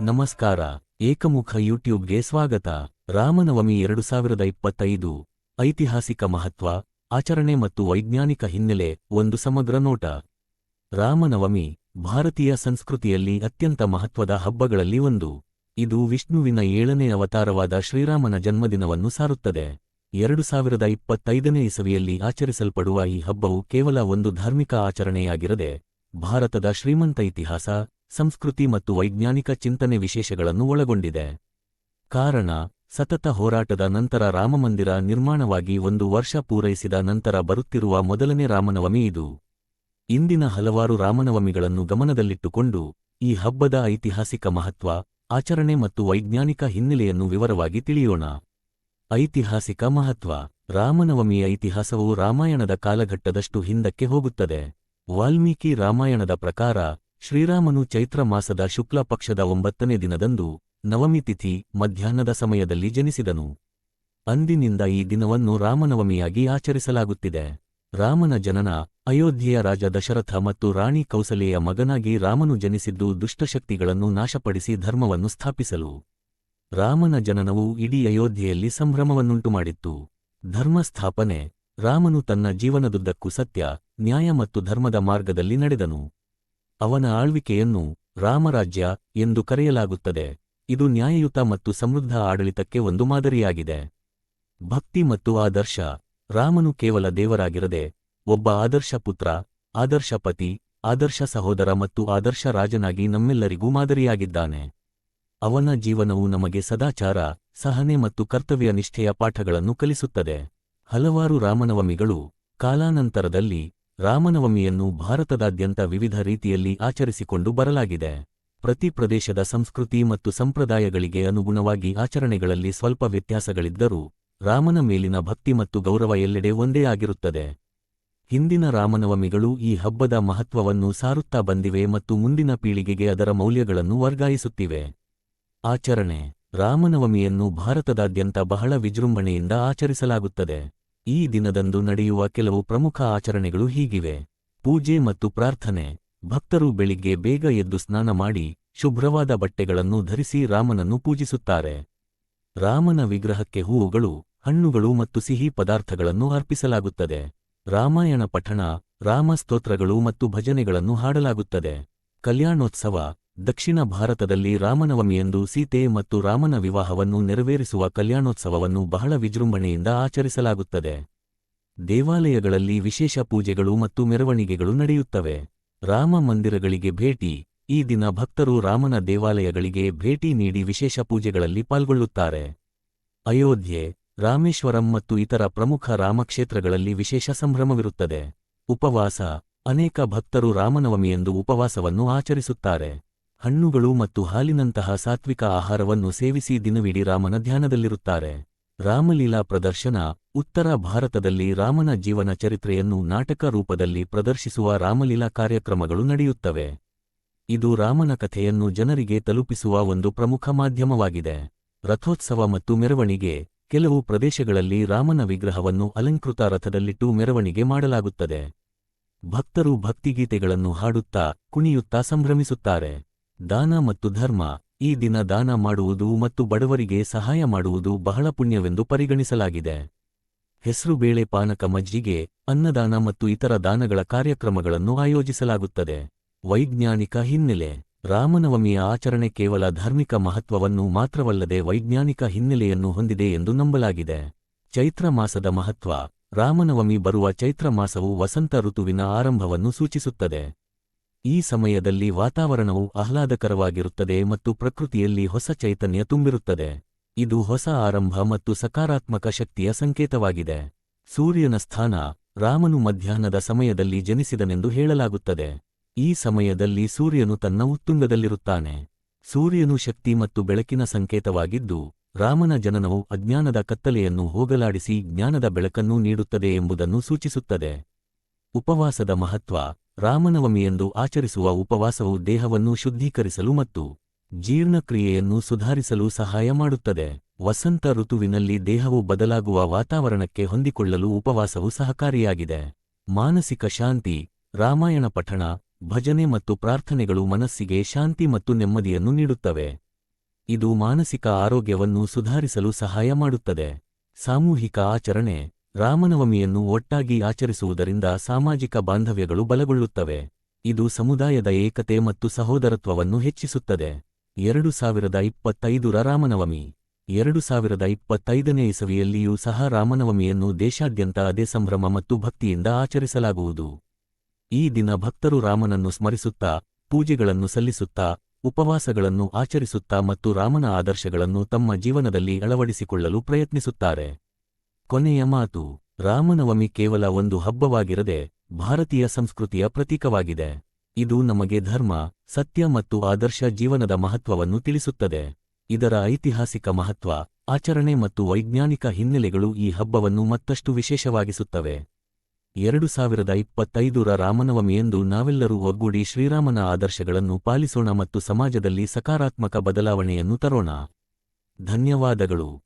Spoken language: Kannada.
ನಮಸ್ಕಾರ, ಏಕಮುಖ ಯೂಟ್ಯೂಬ್ಗೆ ಸ್ವಾಗತ. ರಾಮನವಮಿ ಎರಡು ಸಾವಿರದ ಇಪ್ಪತ್ತೈದು, ಐತಿಹಾಸಿಕ ಮಹತ್ವ, ಆಚರಣೆ ಮತ್ತು ವೈಜ್ಞಾನಿಕ ಹಿನ್ನೆಲೆ, ಒಂದು ಸಮಗ್ರ ನೋಟ. ರಾಮನವಮಿ, ಭಾರತೀಯ ಸಂಸ್ಕೃತಿಯಲ್ಲಿ ಅತ್ಯಂತ ಮಹತ್ವದ ಹಬ್ಬಗಳಲ್ಲಿ ಒಂದು. ಇದು ವಿಷ್ಣುವಿನ ಏಳನೇ ಅವತಾರವಾದ ಶ್ರೀರಾಮನ ಜನ್ಮದಿನವನ್ನು ಸಾರುತ್ತದೆ. ಎರಡು ಸಾವಿರದ ಇಪ್ಪತ್ತೈದನೇ ಇಸವಿಯಲ್ಲಿ ಆಚರಿಸಲ್ಪಡುವ ಈ ಹಬ್ಬವು ಕೇವಲ ಒಂದು ಧಾರ್ಮಿಕ ಆಚರಣೆಯಾಗಿರದೆ, ಭಾರತದ ಶ್ರೀಮಂತ ಇತಿಹಾಸ ಸಂಸ್ಕೃತಿ ಮತ್ತು ವೈಜ್ಞಾನಿಕ ಚಿಂತನೆ ವಿಶೇಷಗಳನ್ನು ಒಳಗೊಂಡಿದೆ. ಕಾರಣ, ಸತತ ಹೋರಾಟದ ನಂತರ ರಾಮಮಂದಿರ ನಿರ್ಮಾಣವಾಗಿ ಒಂದು ವರ್ಷ ಪೂರೈಸಿದ ನಂತರ ಬರುತ್ತಿರುವ ಮೊದಲನೇ ರಾಮನವಮಿ ಇದು. ಇಂದಿನ ಹಲವಾರು ರಾಮನವಮಿಗಳನ್ನು ಗಮನದಲ್ಲಿಟ್ಟುಕೊಂಡು, ಈ ಹಬ್ಬದ ಐತಿಹಾಸಿಕ ಮಹತ್ವ, ಆಚರಣೆ ಮತ್ತು ವೈಜ್ಞಾನಿಕ ಹಿನ್ನೆಲೆಯನ್ನು ವಿವರವಾಗಿ ತಿಳಿಯೋಣ. ಐತಿಹಾಸಿಕ ಮಹತ್ವ, ರಾಮನವಮಿಯ ಇತಿಹಾಸವು ರಾಮಾಯಣದ ಕಾಲಘಟ್ಟದಷ್ಟು ಹಿಂದಕ್ಕೆ ಹೋಗುತ್ತದೆ. ವಾಲ್ಮೀಕಿ ರಾಮಾಯಣದ ಪ್ರಕಾರ ಶ್ರೀರಾಮನು ಚೈತ್ರ ಮಾಸದ ಶುಕ್ಲ ಪಕ್ಷದ ಒಂಬತ್ತನೇ ದಿನದಂದು ನವಮಿ ತಿಥಿ ಮಧ್ಯಾಹ್ನದ ಸಮಯದಲ್ಲಿ ಜನಿಸಿದನು. ಅಂದಿನಿಂದ ಈ ದಿನವನ್ನು ರಾಮನವಮಿಯಾಗಿ ಆಚರಿಸಲಾಗುತ್ತಿದೆ. ರಾಮನ ಜನನ ಅಯೋಧ್ಯೆಯ ರಾಜ ದಶರಥ ಮತ್ತು ರಾಣಿ ಕೌಸಲೆಯ ಮಗನಾಗಿ ರಾಮನು ಜನಿಸಿದ್ದು ದುಷ್ಟಶಕ್ತಿಗಳನ್ನು ನಾಶಪಡಿಸಿ ಧರ್ಮವನ್ನು ಸ್ಥಾಪಿಸಲು. ರಾಮನ ಜನನವು ಇಡೀ ಅಯೋಧ್ಯೆಯಲ್ಲಿ ಸಂಭ್ರಮವನ್ನುಂಟುಮಾಡಿತ್ತು. ಧರ್ಮಸ್ಥಾಪನೆ ರಾಮನು ತನ್ನ ಜೀವನದುದ್ದಕ್ಕೂ ಸತ್ಯ, ನ್ಯಾಯ ಮತ್ತು ಧರ್ಮದ ಮಾರ್ಗದಲ್ಲಿ ನಡೆದನು. ಅವನ ಆಳ್ವಿಕೆಯನ್ನು ರಾಮರಾಜ್ಯ ಎಂದು ಕರೆಯಲಾಗುತ್ತದೆ. ಇದು ನ್ಯಾಯಯುತ ಮತ್ತು ಸಮೃದ್ಧ ಆಡಳಿತಕ್ಕೆ ಒಂದು ಮಾದರಿಯಾಗಿದೆ. ಭಕ್ತಿ ಮತ್ತು ಆದರ್ಶ. ರಾಮನು ಕೇವಲ ದೇವರಾಗಿರದೆ, ಒಬ್ಬ ಆದರ್ಶ ಪುತ್ರ, ಆದರ್ಶ ಪತಿ, ಆದರ್ಶ ಸಹೋದರ ಮತ್ತು ಆದರ್ಶ ರಾಜನಾಗಿ ನಮ್ಮೆಲ್ಲರಿಗೂ ಮಾದರಿಯಾಗಿದ್ದಾನೆ. ಅವನ ಜೀವನವು ನಮಗೆ ಸದಾಚಾರ, ಸಹನೆ ಮತ್ತು ಕರ್ತವ್ಯ ನಿಷ್ಠೆಯ ಪಾಠಗಳನ್ನು ಕಲಿಸುತ್ತದೆ. ಹಲವಾರು ರಾಮನವಮಿಗಳು ಕಾಲಾನಂತರದಲ್ಲಿ ರಾಮನವಮಿಯನ್ನು ಭಾರತದಾದ್ಯಂತ ವಿವಿಧ ರೀತಿಯಲ್ಲಿ ಆಚರಿಸಿಕೊಂಡು ಬರಲಾಗಿದೆ. ಪ್ರತಿ ಪ್ರದೇಶದ ಸಂಸ್ಕೃತಿ ಮತ್ತು ಸಂಪ್ರದಾಯಗಳಿಗೆ ಅನುಗುಣವಾಗಿ ಆಚರಣೆಗಳಲ್ಲಿ ಸ್ವಲ್ಪ ವ್ಯತ್ಯಾಸಗಳಿದ್ದರೂ, ರಾಮನ ಮೇಲಿನ ಭಕ್ತಿ ಮತ್ತು ಗೌರವ ಎಲ್ಲೆಡೆ ಒಂದೇ ಆಗಿರುತ್ತದೆ. ಹಿಂದಿನ ರಾಮನವಮಿಗಳು ಈ ಹಬ್ಬದ ಮಹತ್ವವನ್ನು ಸಾರುತ್ತಾ ಬಂದಿವೆ ಮತ್ತು ಮುಂದಿನ ಪೀಳಿಗೆಗೆ ಅದರ ಮೌಲ್ಯಗಳನ್ನು ವರ್ಗಾಯಿಸುತ್ತಿವೆ. ಆಚರಣೆ, ರಾಮನವಮಿಯನ್ನು ಭಾರತದಾದ್ಯಂತ ಬಹಳ ವಿಜೃಂಭಣೆಯಿಂದ ಆಚರಿಸಲಾಗುತ್ತದೆ. ಈ ದಿನದಂದು ನಡೆಯುವ ಕೆಲವು ಪ್ರಮುಖ ಆಚರಣೆಗಳು ಹೀಗಿವೆ. ಪೂಜೆ ಮತ್ತು ಪ್ರಾರ್ಥನೆ. ಭಕ್ತರು ಬೆಳಿಗ್ಗೆ ಬೇಗ ಎದ್ದು ಸ್ನಾನ ಮಾಡಿ ಶುಭ್ರವಾದ ಬಟ್ಟೆಗಳನ್ನು ಧರಿಸಿ ರಾಮನನ್ನು ಪೂಜಿಸುತ್ತಾರೆ. ರಾಮನ ವಿಗ್ರಹಕ್ಕೆ ಹೂವುಗಳು, ಹಣ್ಣುಗಳು ಮತ್ತು ಸಿಹಿ ಪದಾರ್ಥಗಳನ್ನು ಅರ್ಪಿಸಲಾಗುತ್ತದೆ. ರಾಮಾಯಣ ಪಠಣ ರಾಮ ಸ್ತೋತ್ರಗಳು ಮತ್ತು ಭಜನೆಗಳನ್ನು ಹಾಡಲಾಗುತ್ತದೆ. ಕಲ್ಯಾಣೋತ್ಸವ ದಕ್ಷಿಣ ಭಾರತದಲ್ಲಿ ರಾಮನವಮಿಯಂದು ಸೀತೆ ಮತ್ತು ರಾಮನ ವಿವಾಹವನ್ನು ನೆರವೇರಿಸುವ ಕಲ್ಯಾಣೋತ್ಸವವನ್ನು ಬಹಳ ವಿಜೃಂಭಣೆಯಿಂದ ಆಚರಿಸಲಾಗುತ್ತದೆ. ದೇವಾಲಯಗಳಲ್ಲಿ ವಿಶೇಷ ಪೂಜೆಗಳು ಮತ್ತು ಮೆರವಣಿಗೆಗಳು ನಡೆಯುತ್ತವೆ. ರಾಮ ಮಂದಿರಗಳಿಗೆ ಭೇಟಿ, ಈ ದಿನ ಭಕ್ತರು ರಾಮನ ದೇವಾಲಯಗಳಿಗೆ ಭೇಟಿ ನೀಡಿ ವಿಶೇಷ ಪೂಜೆಗಳಲ್ಲಿ ಪಾಲ್ಗೊಳ್ಳುತ್ತಾರೆ. ಅಯೋಧ್ಯೆ, ರಾಮೇಶ್ವರಂ ಮತ್ತು ಇತರ ಪ್ರಮುಖ ರಾಮಕ್ಷೇತ್ರಗಳಲ್ಲಿ ವಿಶೇಷ ಸಂಭ್ರಮವಿರುತ್ತದೆ. ಉಪವಾಸ, ಅನೇಕ ಭಕ್ತರು ರಾಮನವಮಿಯಂದು ಉಪವಾಸವನ್ನು ಆಚರಿಸುತ್ತಾರೆ. ಹಣ್ಣುಗಳು ಮತ್ತು ಹಾಲಿನಂತಹ ಸಾತ್ವಿಕ ಆಹಾರವನ್ನು ಸೇವಿಸಿ ದಿನವಿಡೀ ರಾಮನ ಧ್ಯಾನದಲ್ಲಿರುತ್ತಾರೆ. ರಾಮಲೀಲಾ ಪ್ರದರ್ಶನ, ಉತ್ತರ ಭಾರತದಲ್ಲಿ ರಾಮನ ಜೀವನ ಚರಿತ್ರೆಯನ್ನು ನಾಟಕ ರೂಪದಲ್ಲಿ ಪ್ರದರ್ಶಿಸುವ ರಾಮಲೀಲಾ ಕಾರ್ಯಕ್ರಮಗಳು ನಡೆಯುತ್ತವೆ. ಇದು ರಾಮನ ಕಥೆಯನ್ನು ಜನರಿಗೆ ತಲುಪಿಸುವ ಒಂದು ಪ್ರಮುಖ ಮಾಧ್ಯಮವಾಗಿದೆ. ರಥೋತ್ಸವ ಮತ್ತು ಮೆರವಣಿಗೆ, ಕೆಲವು ಪ್ರದೇಶಗಳಲ್ಲಿ ರಾಮನ ವಿಗ್ರಹವನ್ನು ಅಲಂಕೃತ ರಥದಲ್ಲಿಟ್ಟು ಮೆರವಣಿಗೆ ಮಾಡಲಾಗುತ್ತದೆ. ಭಕ್ತರು ಭಕ್ತಿಗೀತೆಗಳನ್ನು ಹಾಡುತ್ತಾ, ಕುಣಿಯುತ್ತಾ ಸಂಭ್ರಮಿಸುತ್ತಾರೆ. ದಾನ ಮತ್ತು ಧರ್ಮ, ಈ ದಿನ ದಾನ ಮಾಡುವುದು ಮತ್ತು ಬಡವರಿಗೆ ಸಹಾಯ ಮಾಡುವುದು ಬಹಳ ಪುಣ್ಯವೆಂದು ಪರಿಗಣಿಸಲಾಗಿದೆ. ಹೆಸರುಬೇಳೆ ಪಾನಕ ಮಜ್ಜಿಗೆ, ಅನ್ನದಾನ ಮತ್ತು ಇತರ ದಾನಗಳ ಕಾರ್ಯಕ್ರಮಗಳನ್ನು ಆಯೋಜಿಸಲಾಗುತ್ತದೆ. ವೈಜ್ಞಾನಿಕ ಹಿನ್ನೆಲೆ, ರಾಮನವಮಿಯ ಆಚರಣೆ ಕೇವಲ ಧಾರ್ಮಿಕ ಮಹತ್ವವನ್ನು ಮಾತ್ರವಲ್ಲದೆ ವೈಜ್ಞಾನಿಕ ಹಿನ್ನೆಲೆಯನ್ನು ಹೊಂದಿದೆ ಎಂದು ನಂಬಲಾಗಿದೆ. ಚೈತ್ರ ಮಾಸದ ಮಹತ್ವ, ರಾಮನವಮಿ ಬರುವ ಚೈತ್ರ ಮಾಸವು ವಸಂತ ಋತುವಿನ ಆರಂಭವನ್ನು ಸೂಚಿಸುತ್ತದೆ. ಈ ಸಮಯದಲ್ಲಿ ವಾತಾವರಣವು ಆಹ್ಲಾದಕರವಾಗಿರುತ್ತದೆ ಮತ್ತು ಪ್ರಕೃತಿಯಲ್ಲಿ ಹೊಸ ಚೈತನ್ಯ ತುಂಬಿರುತ್ತದೆ. ಇದು ಹೊಸ ಆರಂಭ ಮತ್ತು ಸಕಾರಾತ್ಮಕ ಶಕ್ತಿಯ ಸಂಕೇತವಾಗಿದೆ. ಸೂರ್ಯನ ಸ್ಥಾನ ರಾಮನು ಮಧ್ಯಾಹ್ನದ ಸಮಯದಲ್ಲಿ ಜನಿಸಿದನೆಂದು ಹೇಳಲಾಗುತ್ತದೆ. ಈ ಸಮಯದಲ್ಲಿ ಸೂರ್ಯನು ತನ್ನ ಉತ್ತುಂಗದಲ್ಲಿರುತ್ತಾನೆ. ಸೂರ್ಯನು ಶಕ್ತಿ ಮತ್ತು ಬೆಳಕಿನ ಸಂಕೇತವಾಗಿದ್ದು, ರಾಮನ ಜನನವು ಅಜ್ಞಾನದ ಕತ್ತಲೆಯನ್ನು ಹೋಗಲಾಡಿಸಿ ಜ್ಞಾನದ ಬೆಳಕನ್ನು ನೀಡುತ್ತದೆ ಎಂಬುದನ್ನು ಸೂಚಿಸುತ್ತದೆ. ಉಪವಾಸದ ಮಹತ್ವ ರಾಮನವಮಿಯಂದು ಆಚರಿಸುವ ಉಪವಾಸವು ದೇಹವನ್ನು ಶುದ್ಧೀಕರಿಸಲು ಮತ್ತು ಜೀರ್ಣಕ್ರಿಯೆಯನ್ನು ಸುಧಾರಿಸಲು ಸಹಾಯ ಮಾಡುತ್ತದೆ. ವಸಂತ ಋತುವಿನಲ್ಲಿ ದೇಹವು ಬದಲಾಗುವ ವಾತಾವರಣಕ್ಕೆ ಹೊಂದಿಕೊಳ್ಳಲು ಉಪವಾಸವು ಸಹಕಾರಿಯಾಗಿದೆ. ಮಾನಸಿಕ ಶಾಂತಿ, ರಾಮಾಯಣ ಪಠಣ, ಭಜನೆ ಮತ್ತು ಪ್ರಾರ್ಥನೆಗಳು ಮನಸ್ಸಿಗೆ ಶಾಂತಿ ಮತ್ತು ನೆಮ್ಮದಿಯನ್ನು ನೀಡುತ್ತವೆ. ಇದು ಮಾನಸಿಕ ಆರೋಗ್ಯವನ್ನು ಸುಧಾರಿಸಲು ಸಹಾಯ ಮಾಡುತ್ತದೆ. ಸಾಮೂಹಿಕ ಆಚರಣೆ ರಾಮನವಮಿಯನ್ನು ಒಟ್ಟಾಗಿ ಆಚರಿಸುವುದರಿಂದ ಸಾಮಾಜಿಕ ಬಾಂಧವ್ಯಗಳು ಬಲಗೊಳ್ಳುತ್ತವೆ. ಇದು ಸಮುದಾಯದ ಏಕತೆ ಮತ್ತು ಸಹೋದರತ್ವವನ್ನು ಹೆಚ್ಚಿಸುತ್ತದೆ. ಎರಡು ಸಾವಿರದ ಇಪ್ಪತ್ತೈದರ ರಾಮನವಮಿ. ಎರಡು ಸಾವಿರದ ಇಪ್ಪತ್ತೈದನೇ ಇಸವಿಯಲ್ಲಿಯೂ ಸಹ ರಾಮನವಮಿಯನ್ನು ದೇಶಾದ್ಯಂತ ಅದೇ ಸಂಭ್ರಮ ಮತ್ತು ಭಕ್ತಿಯಿಂದ ಆಚರಿಸಲಾಗುವುದು. ಈ ದಿನ ಭಕ್ತರು ರಾಮನನ್ನು ಸ್ಮರಿಸುತ್ತಾ, ಪೂಜೆಗಳನ್ನು ಸಲ್ಲಿಸುತ್ತಾ, ಉಪವಾಸಗಳನ್ನು ಆಚರಿಸುತ್ತಾ ಮತ್ತು ರಾಮನ ಆದರ್ಶಗಳನ್ನು ತಮ್ಮ ಜೀವನದಲ್ಲಿ ಅಳವಡಿಸಿಕೊಳ್ಳಲು ಪ್ರಯತ್ನಿಸುತ್ತಾರೆ. ಕೊನೆಯ ಮಾತು, ರಾಮನವಮಿ ಕೇವಲ ಒಂದು ಹಬ್ಬವಾಗಿರದೆ ಭಾರತೀಯ ಸಂಸ್ಕೃತಿಯ ಪ್ರತೀಕವಾಗಿದೆ. ಇದು ನಮಗೆ ಧರ್ಮ, ಸತ್ಯ ಮತ್ತು ಆದರ್ಶ ಜೀವನದ ಮಹತ್ವವನ್ನು ತಿಳಿಸುತ್ತದೆ. ಇದರ ಐತಿಹಾಸಿಕ ಮಹತ್ವ, ಆಚರಣೆ ಮತ್ತು ವೈಜ್ಞಾನಿಕ ಹಿನ್ನೆಲೆಗಳು ಈ ಹಬ್ಬವನ್ನು ಮತ್ತಷ್ಟು ವಿಶೇಷವಾಗಿಸುತ್ತವೆ. ಎರಡು ಸಾವಿರದ ಇಪ್ಪತ್ತೈದರ ರಾಮನವಮಿಯಂದು ನಾವೆಲ್ಲರೂ ಒಗ್ಗೂಡಿ ಶ್ರೀರಾಮನ ಆದರ್ಶಗಳನ್ನು ಪಾಲಿಸೋಣ ಮತ್ತು ಸಮಾಜದಲ್ಲಿ ಸಕಾರಾತ್ಮಕ ಬದಲಾವಣೆಯನ್ನು ತರೋಣ. ಧನ್ಯವಾದಗಳು.